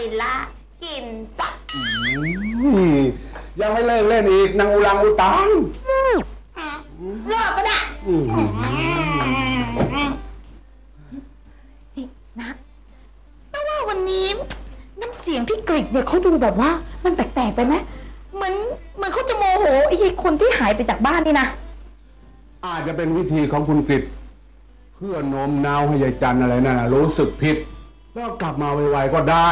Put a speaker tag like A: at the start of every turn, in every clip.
A: ริลลากินสัก
B: อืมยังไม่เลิกเล่นอีกนางอุลังอุตัง
A: เลิกก็ได้
B: อืม
A: นี่นะแต่ว่าวันนี้น้ำเสียงพี่กริกเนี่ยเขาดูแบบว่ามันแปลกๆไปไหมเหมือนเหมือนเขาจะโมโหไอ้คนที่หายไปจากบ้านนี่นะ
B: อาจจะเป็นวิธีของคุณกฤษเพื่อโน้มน้าวให้ยายจันอะไรนั่นนะรู้สึกผิด แล้วกลับมาไวๆก็ได้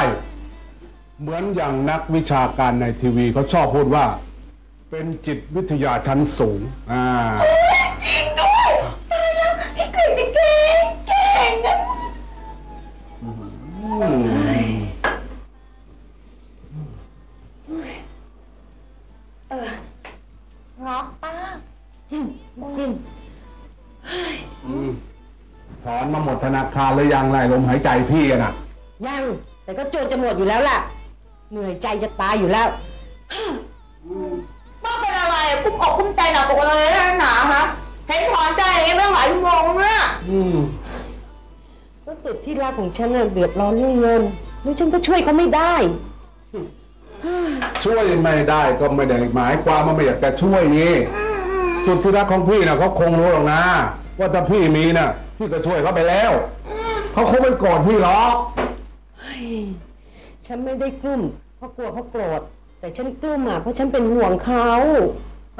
B: เหมือนอย่างนักวิชาการในทีวีเขาชอบพูดว่า เป็นจิตวิทยาชั้นสูงอ่า
A: จริงด้วยตายแล้วพี่กริกนี่เก่งเก่งนะเออเงาะป้า
B: ถอนมาหมดธนาคารหรือยังไรลมหายใจพี่อะน่ะ
C: ยัง แต่ก็โจรจะหมดอยู่แล้วล่ะ เหนื่อยใจจะตายอยู่แล้ว
A: ป้าเป็นอะไรกุ้มอกกุ้มใจหนักอกเลยนะหนาฮะเห็นถอนใจอย่างนี้ตั้งหลายชั่วโมงเนี่ย
B: อืม
C: ก็สุดที่รักของฉันน่ะเดือดร้อนเรื่องเงินแล้วฉันก็ช่วยเขาไม่ได้
B: ช่วยไม่ได้ก็ไม่ได้หมายความว่าไม่อยากจะช่วยนี่สุดที่รักของพี่นะเขาคงรู้หรอกนะ ว่าถ้าพี่มีน่ะพี่ก็ช่วยเขาไปแล้ว เขาคงไม่โกรธพี่หรอก
C: ฉันไม่ได้กลุ้มเพราะกลัวเขาโกรธ แต่ฉันกลุ้มอะเพราะฉันเป็นห่วงเขา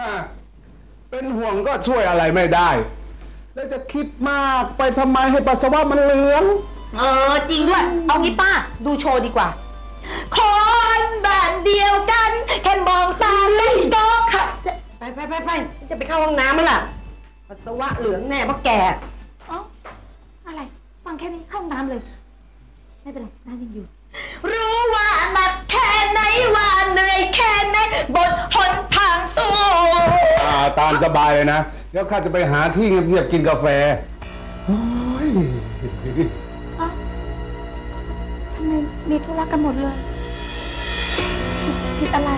B: ฮะเป็นห่วงก็ช่วยอะไรไม่ได้ แล้วจะคิดมากไปทำไมให้ปัสสาวะมันเหลือง
A: เออจริงด้วย เอางี้ป้า ดูโชว์ดีกว่า คนบ้านเดียวกัน แค่มองตากันก็ขัดใจ
C: ไปไปไปไปฉันจะไปเข้าห้องน้ำมั้ยล่ะปัสสาวะเหลืองแน่เพราะแก
A: เอ้าอะไร ฟังแค่นี้เข้าห้องน้ำเลย ไม่เป็นไรน้ายังอยู่
B: ตามสบายเลยนะ เดี๋ยวข้าจะไปหาที่เงียบๆกินกาแฟโอ้ย
A: ทำไมมีธุระกันหมดเลยผิดอะไร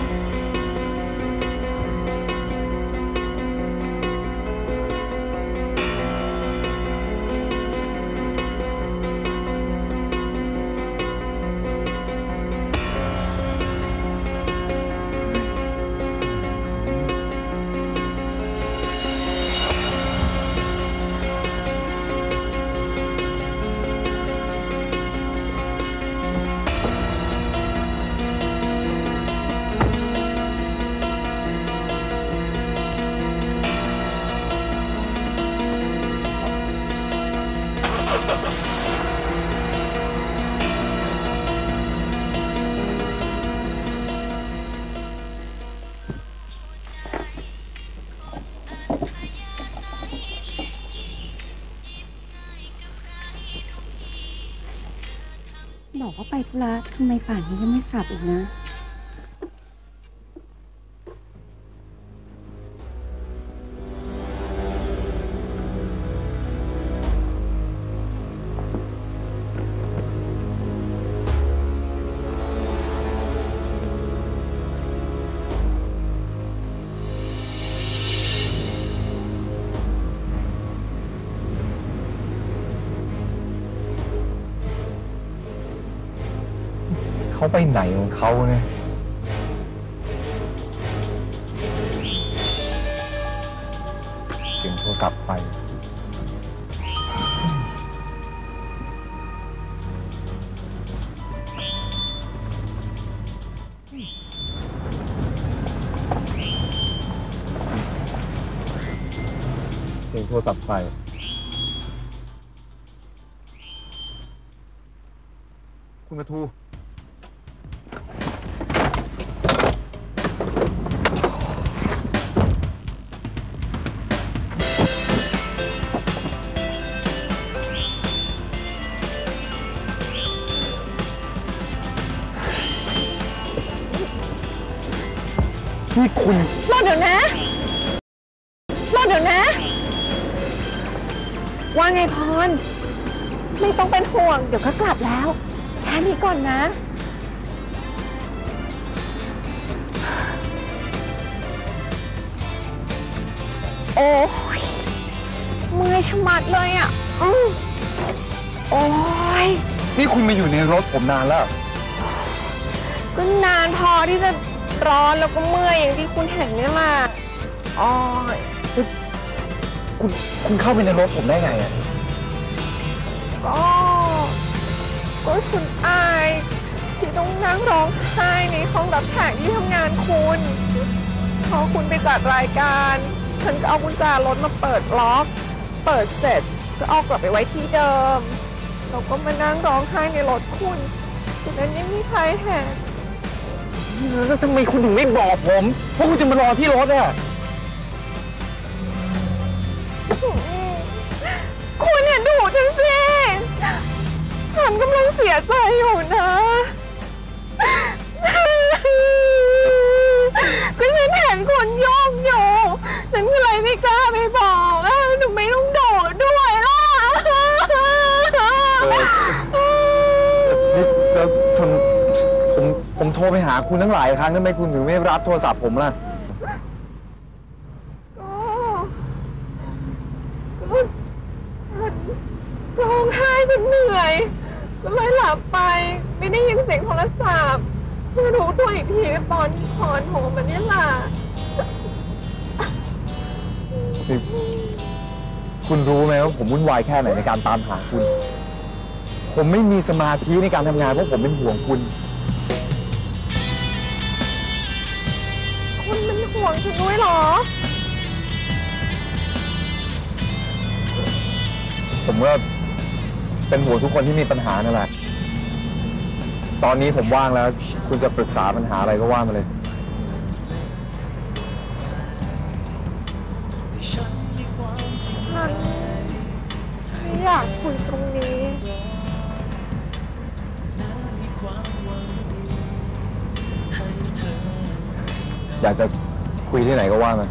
D: บอกว่าไปธุระทำไมป่านนี้ยังไม่กลับอีกนะ
E: เขาไปไหนของเขาเนี่ยเสียงโทรศัพท์ไปเสียงโทรศัพท์ไปคุณประทู นี่คุณ
D: รอเดี๋ยวนะรอเดี๋ยวนะ ว่าไงพร ไม่ต้องเป็นห่วง เดี๋ยวก็กลับแล้ว แค่นี้ก่อนนะ โอ้ยเมื่อยชะมัดเลยอะอื้อโอ้ย
E: นี่คุณมาอยู่ในรถผมนานแล้ว
D: ก็นานพอที่จะ ร้อนแล้วก็เมื่อยอย่างที่คุณเห็นเนี่ยแหละ
E: อ๋อเฮ้ยคุณคุณเข้าไปในรถผมได้ไงอะ
D: ก็ก็ฉันอายที่ต้องนั่งร้องไห้ในห้องรับแขกที่ทำงานคุณพอคุณไปจัดรายการ ฉันก็เอากุญแจรถมาเปิดล็อก เปิดเสร็จก็เอากลับไปไว้ที่เดิมแล้วก็มานั่งร้องไห้ในรถคุณจากนั้นไม่มีใครเห็น
E: แล้วทำไมคุณถึงไม่บอกผมว่าคุณจะมารอที่รถอะ
D: คุณเนี่ยดูฉันสิ ฉันกำลังเสียใจอยู่นะ
E: รไปหาคุณทั้งหลายครั้งทำไมคุณถึงไม่รับโทรศัพท์ผมล่ะ
D: ก็ก็ฉันร้องไห้จนเหนื่อย ก็เลยหลับไป ไม่ได้ยินเสียงโทรศัพท์เพื่อรู้ตัวอีกทีก็ตอนที่พรโทรมาเนี่ยแหละ
E: นี่คุณรู้ไหมว่าผมวุ่นวายแค่ไหนในการตามหาคุณ ผมไม่มีสมาธิในการทำงานเพราะผมเป็นห่วงคุณ
D: คุณ เป็นห่วงฉันด้วยเหรอ
E: ผมว่าเป็นห่วงทุกคนที่มีปัญหานั่นแหละ ตอนนี้ผมว่างแล้ว คุณจะปรึกษาปัญหาอะไรก็ว่ามาเลย
D: ฉันไม่อยากคุยตรงนี้
E: อยากจะ คุยที่ไหนก็ว่ามา